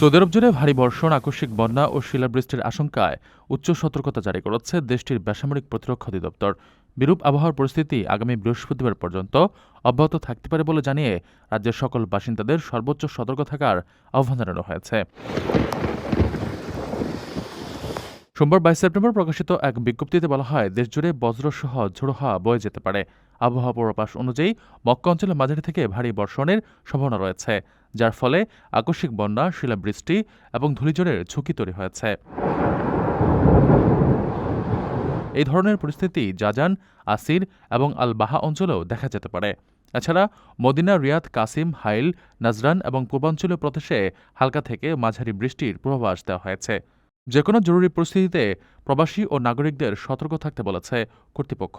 Saudi আরব জুড়ে ভারী বর্ষণ, আকস্মিক বন্যা ও শিলাবৃষ্টির আশঙ্কায় উচ্চ সতর্কতা জারি করেছে দেশটির বেসামরিক প্রতিরক্ষা অধিদপ্তর। বিরূপ আবহাওয়ার পরিস্থিতি আগামী বৃহস্পতিবার পর্যন্ত অব্যাহত থাকতে পারে বলে জানিয়ে রাজ্যের সকল বাসিন্দাদের সর্বোচ্চ সতর্ক থাকার আহ্বান জানানো হয়েছে। সোমবার বাইশ সেপ্টেম্বর প্রকাশিত এক বিজ্ঞপ্তিতে বলা হয়, দেশজুড়ে বজ্রসহ ঝোড়ো হাওয়া বয়ে যেতে পারে। আবহাওয়া পূর্বাভাস অনুযায়ী মক্কা অঞ্চলে মাঝারি থেকে ভারী বর্ষণের সম্ভাবনা রয়েছে, যার ফলে আকস্মিক বন্যা, শিলাবৃষ্টি এবং ধূলিঝড়ের ঝুঁকি তৈরি হয়েছে। এই ধরনের পরিস্থিতি জাজান, আসির এবং আল বাহা অঞ্চলেও দেখা যেতে পারে। এছাড়া Medina, Riyadh, Qassim, Hail, Najran এবং পূর্বাঞ্চলীয় প্রদেশে হালকা থেকে মাঝারি বৃষ্টির পূর্বাভাস দেওয়া হয়েছে। যে কোনো জরুরি পরিস্থিতিতে প্রবাসী ও নাগরিকদের সতর্ক থাকতে বলেছে কর্তৃপক্ষ।